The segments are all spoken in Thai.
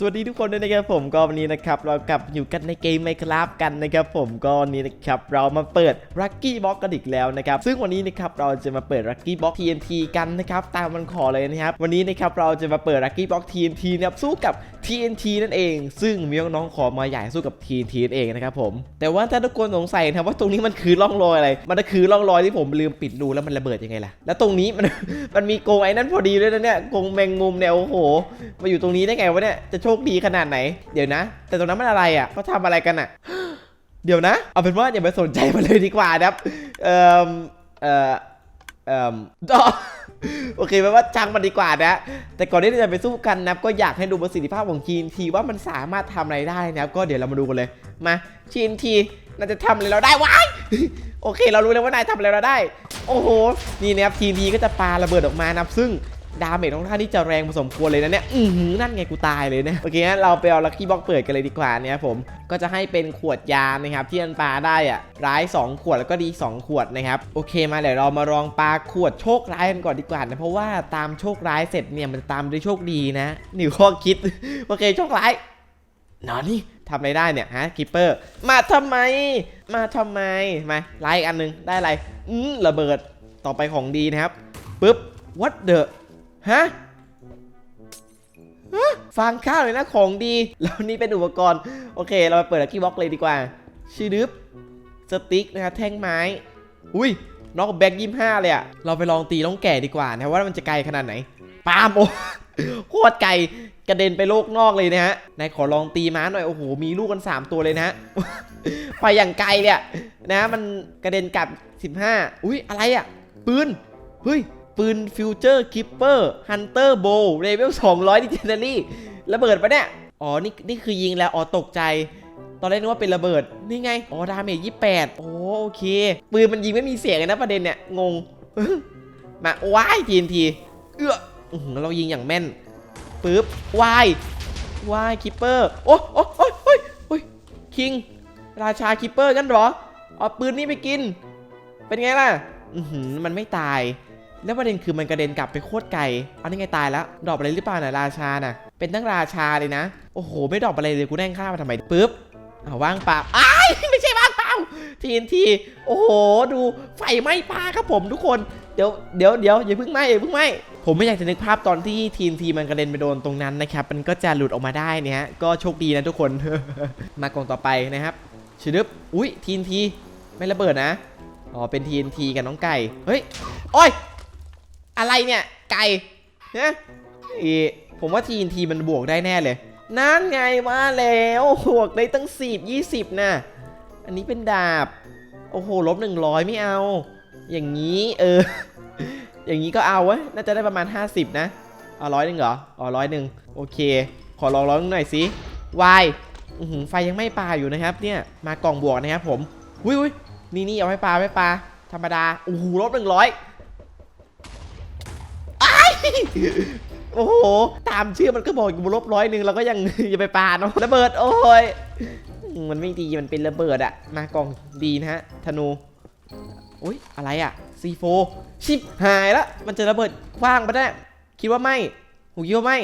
สวัสดีทุกคนด้วยนะครับผมก็วันนี้นะครับเรากลับอยู่กันในเกมไมค r a f t กันนะครับผมก็วันนี้นะครับเรามาเปิด Lucky Box กันอีกแล้วนะครับซึ่งวันนี้นะครับเราจะมาเปิด Lucky Box TNT กันนะครับตามมันขอเลยนะครับวันนี้นะครับเราจะมาเปิด Lucky Box TNT นะครับสู้กับ TNT นั่นเอง ซึ่งมีน้องๆขอมาใหญ่สู้กับ TNT นั่นเองนะครับผมแต่ว่าถ้าทุกคนสงสัยนะครับว่าตรงนี้มันคือร่องรอยอะไร มันคือร่องรอยที่ผมลืมปิดรูแล้วมันระเบิดยังไงล่ะแล้วตรงนี้มันมันมีโกงไอ้นั่นพอดีด้วยนะเนี่ยโกงแมงมุมเนี่ยโอ้โหมาอยู่ตรงนี้ได้ไงวะเนี่ยจะโชคดีขนาดไหน เดี๋ยวนะ แต่ตรงนั้นมันอะไรอะเขาทำอะไรกันอะ เดี๋ยวนะ เอาเป็นว่าอย่าไปสนใจมันเลยดีกว่านะครับ เอ่อเอ่อเอ่ออ๋อโอเคแปลว่าช่างมันดีกว่านะ แต่ก่อนที่จะไปสู้กันนะครับก็อยากให้ดูประสิทธิภาพของ TNT ว่ามันสามารถทำอะไรได้นะครับ ก็เดี๋ยวเรามาดูกันเลย มา TNT น่าจะทำอะไรเราได้ว้ายโอเค เรารู้แล้วว่านายทำอะไรเราได้ โอ้โห นี่นะครับ TNT ก็จะปาระเบิดออกมานะครับซึ่ง ดาเมจของท่านที่จะแรงพอสมควรเลยนะเนี่ยอือหือนั่นไงกูตายเลยนะโอเคงั้นเราไปเอาลัคกี้บ็อกเปิดกันเลยดีกว่าเนี่ยผมก็จะให้เป็นขวดยานะครับที่มันปลาได้อะร้าย 2 ขวดแล้วก็ดี 2 ขวดนะครับโอเคมาเดี๋ยวเรามาลองปลาขวดโชคร้ายกันก่อนดีกว่านะเพราะว่าตามโชคร้ายเสร็จเนี่ยมันจะตามด้วยโชคดีนะนี่ข้อคิดโอเคโชคร้ายนอนนี่ทำอะไรได้เนี่ยฮะคิปเปอร์ มาทำไม มาทำไมมาไล่อันหนึงได้อะไรอืมระเบิดต่อไปของดีนะครับปุ๊บ what the ฮะฮะฟังข้าวเลยนะของดี แล้วนี่เป็นอุปกรณ์ โอเค เราไปเปิดลักกี้บ็อกเลยดีกว่าชื่อดึบสติ๊กนะครับ แท่งไม้ อุ้ยน็อกแบ็กยี่ห้าเลยอะเราไปลองตีน้องแก่ดีกว่านะว่ามันจะไกลขนาดไหนปาล์มโอ้โคตรไกลกระเด็นไปโลกนอกเลยนะฮะนายขอลองตีม้าหน่อย โอ้โห มีลูกกัน 3 ตัวเลยนะฮะ ไปอย่างไกลเนี่ยนะ มันกระเด็นกลับ 15 อุ้ยอะไรอะปืน เฮ้ย ปืนฟิวเจอร์คิปเปอร์ฮันเตอร์โบว์เลเวล200ดิเจนเนอรี่ระเบิดปะเนี่ย อ๋อ นี่นี่คือยิงแล้ว อ๋อ ตกใจ ตอนแรกนึกว่าเป็นระเบิด นี่ไง อ๋อ ดาเมจ28โอ้โอเค ปืนมันยิงไม่มีเสียงเลยนะประเด็นเนี่ย งง มาว้ายทีนที เอื้ออื้อเรายิงอย่างแม่น ปึ๊บวายวายคิปเปอร์ โอ้โอ้โอ้ยโอ้ยโอ้ยคิง ราชาคิปเปอร์กันหรอ เอาปืนนี่ไปกิน เป็นไงล่ะอือหือมันไม่ตาย แล้วประเด็นคือมันกระเด็นกลับไปโคตรไกลอันนี้ไงตายแล้ว ดอปอะไรหรือเปล่าน่ะราชาน่ะ เป็นทั้งราชาเลยนะ โอ้โห ไม่ดอปอะไรเลยกูแน่งข้ามาทำไมปึ๊บเอาว่างเปล่าอ้ายไม่ใช่ว่างเปล่าทีนทีโอ้โห ดูไฟไหม้ปลาครับผมทุกคน เดี๋ยวเดี๋ยวเดี๋ยวอย่าเพิ่งไหม้อย่าเพิ่งไหม้ผมไม่อยากจะนึกภาพตอนที่ทีนทีมันกระเด็นไปโดนตรงนั้นนะครับ มันก็จะหลุดออกมาได้นี่ฮะ ก็โชคดีนะทุกคน มากล่องต่อไปนะครับชิดึบอุ้ยทีนทีไม่ระเบิดนะ อ๋อ เป็น TNT กับน้องไก่ เฮ้ย โอ้ย อะไรเนี่ย ไก่ฮะอีผมว่า TNT มันบวกได้แน่เลย นั่นไงมาแล้วบวกได้ตั้ง10 20นะอันนี้เป็นดาบ โอ้โหลบ100ไม่เอา อย่างนี้เออ อย่างนี้ก็เอาวะน่าจะได้ประมาณ 50 นะเอาร้อยหนึ่งเหรออ๋อร้อยหนึ่งโอเค ขอลองร้อยหนึ่งหน่อยสิวายหือไฟยังไม่ปลาอยู่นะครับ เนี่ยมากล่องบวกนะครับผมอุ้ยอุ้ยนี่นี่เอาไว้ปลาไว้ปลาธรรมดาโอ้โหลบหนึ่งร้อย โอ้โห ตามชื่อมันก็บอกอยู่บนลบร้อยหนึ่งเราก็ยังอย่าไปปาเนาะระเบิดโอ้ยมันไม่ดีมันเป็นระเบิดอะมากองดีนะฮะธนูอุ้ยอะไรอะซีโฟชิบหายละมันจะระเบิดคว้างไปได้คิดว่าไม่หูคิดว่าไม่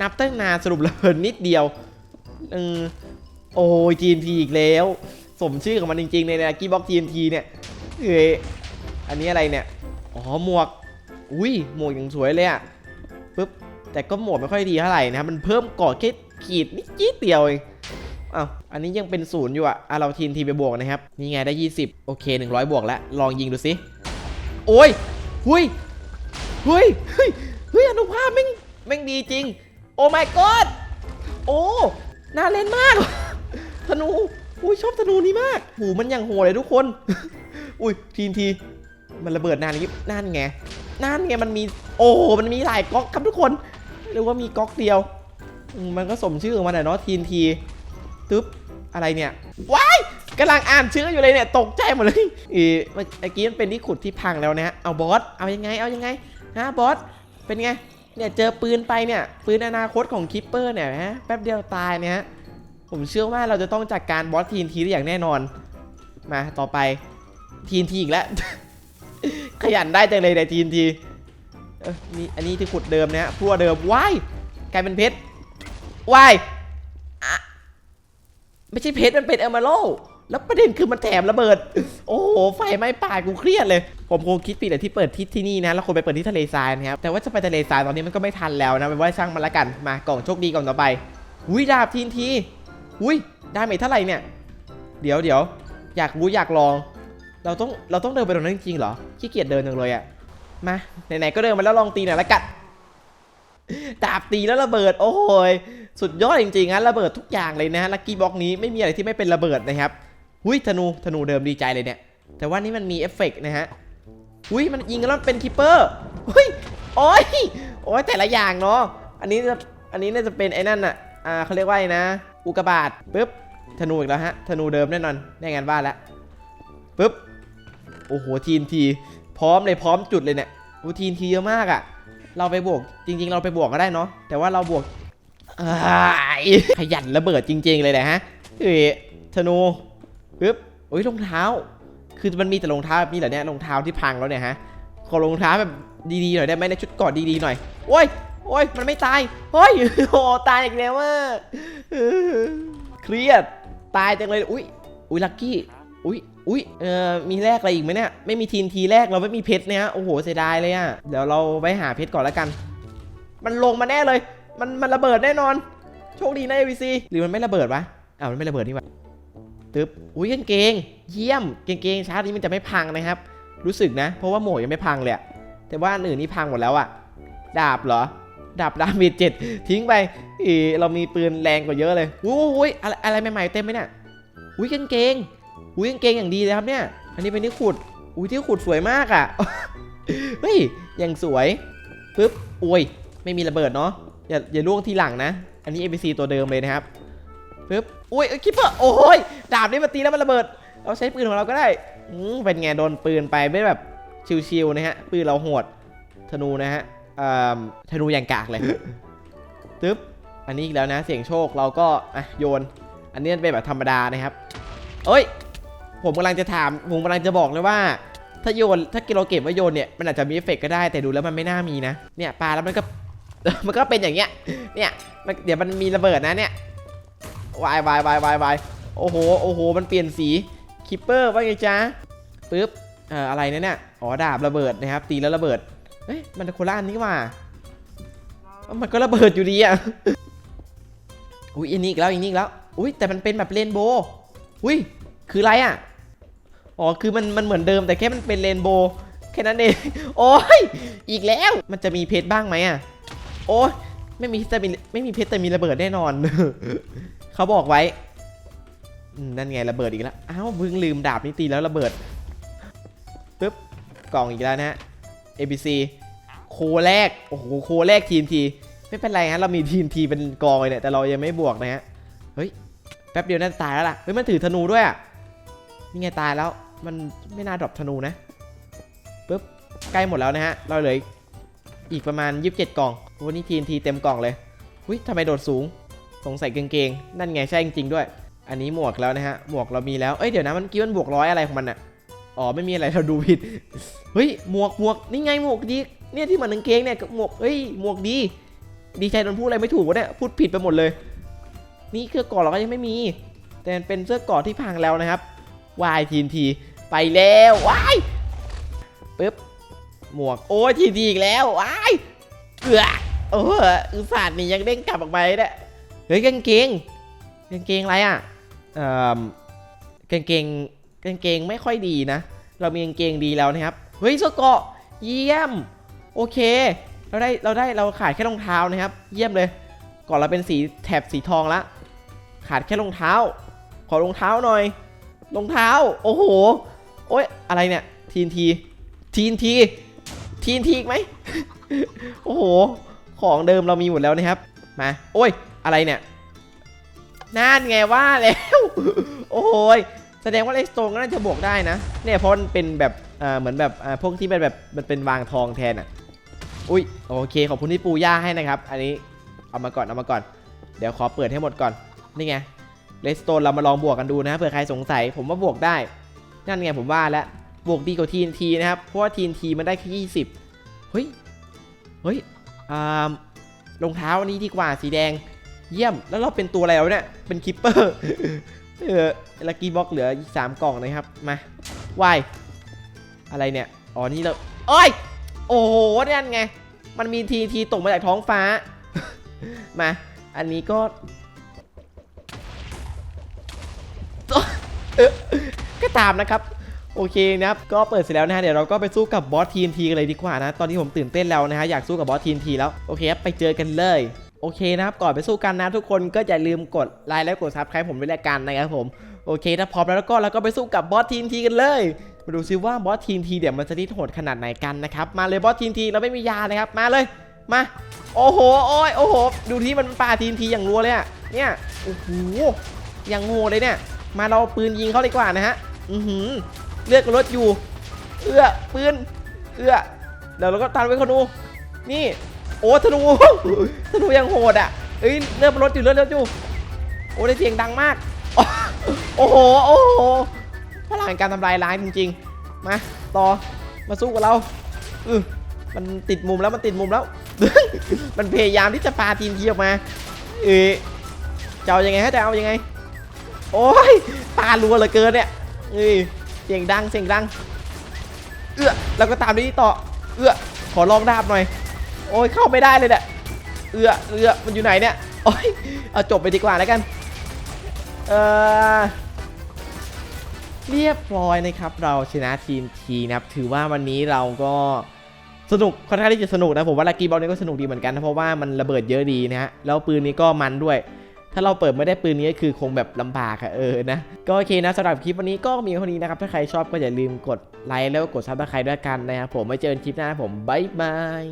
นับตั้งนานสรุประเบิดนิดเดียวเออโอ้ย TNT อีกแล้ว สมชื่อของมันจริงๆในนะกี้บ็อก TNT เนี่ยเอ้ยอันนี้อะไรเนี่ยอ๋อหมวก อุ้ยหมวกอย่างสวยเลยอะปึ๊บแต่ก็หมวกไม่ค่อยดีเท่าไหร่นะครับมันเพิ่มก่อแค่ขีดนิดเดียวเองอ้าวอันนี้ยังเป็นศูนย์อยู่อะอะเราทีนทีไปบวกนะครับนี่ไงได้ 20 โอเค 100 บวกแล้วลองยิงดูสิโอ้ยหุยหุยเฮ้ยเฮ้ยอนุภาพแม่งแม่งดีจริง โอ้ my god โอ้น่าเล่นมากธนูอุ้ยชอบธนูนี้มากหูมันยังโหดเลยทุกคน อุ้ยทีนทีมันระเบิดนานยิบนั่นไง นั่นไงมันมีโอ้มันมีหลายก๊อกครับทุกคนหรือว่ามีก๊อกเดียว มันก็สมชื่อของมันอะเนาะทีนทีตึ๊บอะไรเนี่ยว้ายกำลังอ่านชื่ออยู่เลยเนี่ยตกใจหมดเลยอีเมื่อกี้มันเป็นที่ขุดที่พังแล้วนะฮะเอาบอสเอายังไงเอายังไงฮะบอสเป็นไงเนี่ยเจอปืนไปเนี่ยปืนอนาคตของคิปเปอร์เนี่ยฮะแป๊บเดียวตายเนี่ยฮะผมเชื่อว่าเราจะต้องจัดการบอสทีนทีได้อย่างแน่นอน มาต่อไปทีนทีอีกแล้ว ขยันได้จังเลยในทีนทีเออนี่อันนี้ที่ขุดเดิมนะฮะพั่วเดิมว้ายกลายเป็นเพชรวายไม่ใช่เพชรมันเป็นเอเมอรัลแล้วประเด็นคือมันแถมระเบิด โอ้โห ไฟไหม้ป่ากูเครียดเลย ผมคงคิดผิดแหละที่เปิดที่ที่นี่นะ แล้วคนไปเปิดที่ทะเลทรายนะครับ แต่ว่าจะไปทะเลทรายตอนนี้มันก็ไม่ทันแล้วนะเป็นว่าช่างมันละกัน มากล่องโชคดีกล่องต่อไป อุ้ยดาบทีนที อุ้ยดาเมจเท่าไหร่เนี่ย เดี๋ยวเดี๋ยวอยากรู้อยากลอง เราต้องเราต้องเดินไปตรงนั้นจริงๆเหรอขี้เกียจเดินจังเลยอะมาไหนๆก็เดินมาแล้วลองตีหน่อยละกันดาบตีแล้วระเบิด โอ้โหสุดยอดจริงๆนะระเบิดทุกอย่างเลยนะลักกี้บ็อกนี้ไม่มีอะไรที่ไม่เป็นระเบิดนะครับหุยธนูธนูเดิมดีใจเลยเนี่ยแต่ว่านี่มันมีเอฟเฟกต์นะฮะหุยมันยิงแล้วเป็นคิปเปอร์หุยโอ้ยโอ้ยแต่ละอย่างเนาะอันนี้จะอันนี้น่าจะเป็นไอ้นั่นน่ะอ่าเขาเรียกว่าไงนะ อุกกาบาตปึ๊บธนูอีกแล้วฮะธนูเดิมแน่นอนได้งานบ้านแล้วปึ๊บ โอ้โหทีนทีพร้อมเลยพร้อมจุดเลยเนี่ยโอ้ทีนทีเยอะมากอะเราไปบวกจริง ๆ เราไปบวกก็ได้เนาะแต่ว่าเราบวกอ้ายขยันระเบิดจริง ๆ เลยนะฮะเอ้ยธนูปึ๊บโอ้ยรองเท้า คือมันมีแต่รองเท้าแบบนี้เหรอเนี่ยรองเท้าที่พังแล้วเนี่ยฮะขอรองเท้าแบบดีๆหน่อยได้ไหมในชุดกอดดีๆหน่อยโอ้ยโอ้ยมันไม่ตายเฮ้ยโอ้ตายอีกแล้วว่าเครียดตายจังเลยอุ้ยอุ้ยลักกี้ อุ้ยอุ้ยเอ่อมีแลกอะไรอีกไหมเนี่ย ไม่มีทีนทีแรกเราไม่มีเพชรเนี่ยโอ้โหเสียดายเลยอะเดี๋ยวเราไปหาเพชรก่อนแล้วกัน มันลงมาแน่เลย มันมันระเบิดแน่นอน โชคดีนะ ABC หรือมันไม่ระเบิดวะอ้าวมันไม่ระเบิดนี่หวะตึ๊บ อุ้ยกางเกง เยี่ยมกางเกงชาร์จนี้มันจะไม่พังนะครับ รู้สึกนะ เพราะว่าหมวกยังไม่พังเลยแต่ว่าอันอื่นนี่พังหมดแล้วอะดาบเหรอ ดาบดาเมจเจ็ดทิ้งไปเออเรามีปืนแรงกว่าเยอะเลยอุ้ยอะไรอะไรใหม่ๆเต็มไหมเนี่ยอุ้ยกางเกง อุ้ยกางเกงอย่างดีเลยครับเนี่ย อันนี้เป็นที่ขุด อุ้ยที่ขุดสวยมากอะเฮ้ย อย่างสวย ปึ๊บโอ้ย ไม่มีระเบิดเนาะ อย่าอย่าล่วงทีหลังนะ อันนี้ ABC ตัวเดิมเลยนะครับ ปึ๊บโอ้ยคิปเปอร์ โอ้ย ดาบนี่มาตีแล้วมันระเบิด เราใช้ปืนของเราก็ได้อืมเป็นไงโดนปืนไปไม่แบบชิวๆนะฮะ ปืนเราโหด ธนูนะฮะอ่าธนูอย่างกากเลย ตึ๊บ อันนี้อีกแล้วนะ เสียงโชคเราก็อะโยน อันนี้เป็นแบบธรรมดานะครับ เอ้ย ผมกำลังจะถามผมกำลังจะบอกเลยว่า ถ้าโยนถ้าเราเก็บไว้โยนเนี่ยมันอาจจะมีเอฟเฟกต์ก็ได้แต่ดูแล้วมันไม่น่ามีนะเนี่ยปลาแล้วมันก็มันก็เป็นอย่างเงี้ยเนี่ยมันเดี๋ยวมันมีระเบิดนะเนี่ยวายวายวายวายวายโอ้โหโอ้โห มันเปลี่ยนสีคิปเปอร์ว่าไงจ๊ะปึ๊บเอ่ออะไรเนะเนี่ยอ๋อดาบระเบิดนะครับ ตีแล้วระเบิดเอ้ยมันโคล่านนี้ว่ามันก็ระเบิดอยู่ดีอะอุ้ยอันนี้อีกแล้วอันนี้อีกแล้วอุ้ยแต่มันเป็นแบบเรนโบว์อุ้ยคืออะไรอะ อ๋อ คือมันมันเหมือนเดิมแต่แค่มันเป็นเรนโบว์แค่นั้นเอง โอ้ย อีกแล้ว มันจะมีเพชรบ้างไหมอะ โอ้ยไม่มีแต่มีไม่มีเพชรแต่มีระเบิดแน่นอน เขาบอกไว้ นั่นไงระเบิดอีกแล้ว อ้าวเพิ่งลืมดาบนี่ตีแล้วระเบิด ปึ๊บ กล่องอีกแล้วนะฮะ ABC โคแรก โอ้โห โคแรกทีมที ไม่เป็นไรฮะ เรามีทีมทีเป็นกองเลยเนี่ย แต่เรายังไม่บวกนะฮะ เฮ้ย แป๊บเดียวน่าจะตายแล้วล่ะ เฮ้ย มันถือธนูด้วยอะ นี่ไงตายแล้ว มันไม่น่าดรอปธนูนะปึ๊บใกล้หมดแล้วนะฮะ เราเหลืออีกประมาณ 27 กล่องวันนี้ทีมทีเต็มกล่องเลยอุ้ยทำไมโดดสูง สงสัยกงเกงนั่นไงใช่จริงๆด้วย อันนี้หมวกแล้วนะฮะ หมวกเรามีแล้ว เอ้ยเดี๋ยวนะมันกี้มันบวกร้อยอะไรของมันอะอ๋อไม่มีอะไรเราดูผิด เฮ้ยหมวกหมวกนี่ไงหมวกดี เนี่ยที่เหมือนกางเกงเนี่ยหมวกเฮ้ยหมวกดี ดีใจโดนพูดอะไรไม่ถูกเนี่ยพูดผิดไปหมดเลย นี่เครื่องก่อเราก็ยังไม่มี แต่เป็นเสื้อก่อที่พังแล้วนะครับ วายทีนทีไปแล้ววายปึ๊บหมวกโอ้ยทีทีอีกแล้ววายเอือโอ้ยอุตส่าห์นี่ยังเด้งกลับออกไปเนี่ยเฮ้ยกางเกงกางเกงอะไรอะเอ่อกางเกงกางเกงไม่ค่อยดีนะ เรามีกางเกงดีแล้วนะครับเฮ้ยเสื้อเกะเยี่ยมโอเค เราได้เราได้เราขายแค่รองเท้านะครับ เยี่ยมเลย ก่อนเราเป็นสีแถบสีทองละขาดแค่รองเท้า ขอรองเท้าหน่อย รองเท้า โอ้โห โอ้ย อะไรเนี่ยทีนทีทีนทีทีนทีอีกไหม โอ้โห ของเดิมเรามีหมดแล้วนะครับ มา โอ้ย อะไรเนี่ยนั่นไงว่าแล้ว โอ้ย แสดงว่าเลสโตนก็น่าจะบวกได้นะ เนี่ยเพราะมันเป็นแบบอ่าเหมือนแบบอ่าพวกที่เป็นแบบมันเป็นวางทองแทนอะ อุ้ย โอเค ขอบคุณที่ปูย่าให้นะครับ อันนี้ เอามาก่อน เอามาก่อน เดี๋ยวขอเปิดให้หมดก่อน นี่ไง เลสโตนเรามาลองบวกกันดูนะเผื่อใครสงสัยผมว่าบวกได้ นั่นไงผมว่าแล้วบวกดีกว่า TNT นะครับ เพราะว่า TNT มันได้แค่20เฮ้ย เฮ้ยอ่ารองเท้าอันนี้ดีกว่าสีแดง เยี่ยม แล้วเราเป็นตัวอะไรแล้วเนี่ย เป็นคิปเปอร์ เออลักกี้บ็อกเหลืออีกสามกล่องนะครับ มาวาย อะไรเนี่ย อ๋อ นี่เราเอ้ย โอ้โหนั่นไง มันมีทีทีตกมาจากท้องฟ้า มา อันนี้ก็ เออ ก็ตามนะครับ โอเคนะครับ ก็เปิดเสร็จแล้วนะฮะ เดี๋ยวเราก็ไปสู้กับบอสทีนทีกันเลยดีกว่านะ ตอนนี้ผมตื่นเต้นแล้วนะฮะ อยากสู้กับบอสทีนทีแล้ว โอเคครับ ไปเจอกันเลย โอเคนะครับ ก่อนไปสู้กันนะทุกคน ก็อย่าลืมกดไลค์และกดซับสไครป์ผมด้วยละกันนะครับผม โอเค ถ้าพร้อมแล้วก็เราก็ไปสู้กับบอสทีนทีกันเลยมาดูซิว่าบอสทีนทีเดี๋ยวมันจะที่โหดขนาดไหนกันนะครับ มาเลยบอสทีนทีเราไม่มียานะครับ มาเลย มา โอ้โห โอ้ย โอ้โห ดูที่มันป่าทีนทีอย่างรัวเลยอะเนี่ย โอ้โห อย่างโหดเลยเนี่ย มาเราปืนยิงเขาดีกว่านะฮะ อือหือเลือก็ลดอยู่ เอื้อปืน เอื้อเดี๋ยวเราก็ตันไว้คนดูนี่ โอ้ธนู ธนูยังโหดอะเอ้ยเลือดมันลดอยู่เลือดลดอยู่ โอ้ได้เสียงดังมาก โอ้โห โอ้โห พลังการทำลายล้างจริงๆ มา ต่อ มาสู้กับเราอือมันติดมุมแล้วมันติดมุมแล้ว มันพยายามที่จะปาทีมทีออกมา เอ๊ะจะเอายังไงฮะจะเอายังไง โอ้ยปารัวเหลือเกินเนี่ยเอ้ยเสียงดังเสียงดัง เอื้อแล้วก็ตามนี้ต่อ เอื้อขอลองดาบหน่อย โอ้ยเข้าไม่ได้เลยเนี่ยเอื้อเอื้อมันอยู่ไหนเนี่ยโอ้ยเอาจบไปดีกว่าแล้วกันเออเรียบร้อยนะครับ เราชนะทีมทีนะครับ ถือว่าวันนี้เราก็สนุกค่อนข้างที่จะสนุกนะผมว่าลักกี้บอลนี่ก็สนุกดีเหมือนกันนะเพราะว่ามันระเบิดเยอะดีนะฮะแล้วปืนนี้ก็มันด้วย ถ้าเราเปิดไม่ได้ปืนนี้คือคงแบบลำบากอะเออนะ ก็โอเคนะสำหรับคลิปวันนี้ก็มีเท่านี้นะครับ ถ้าใครชอบก็อย่าลืมกดไลค์แล้วก็กดซับสไครต์ด้วยกันนะครับผมไว้เจอกันคลิปหน้าผมบ๊ายบาย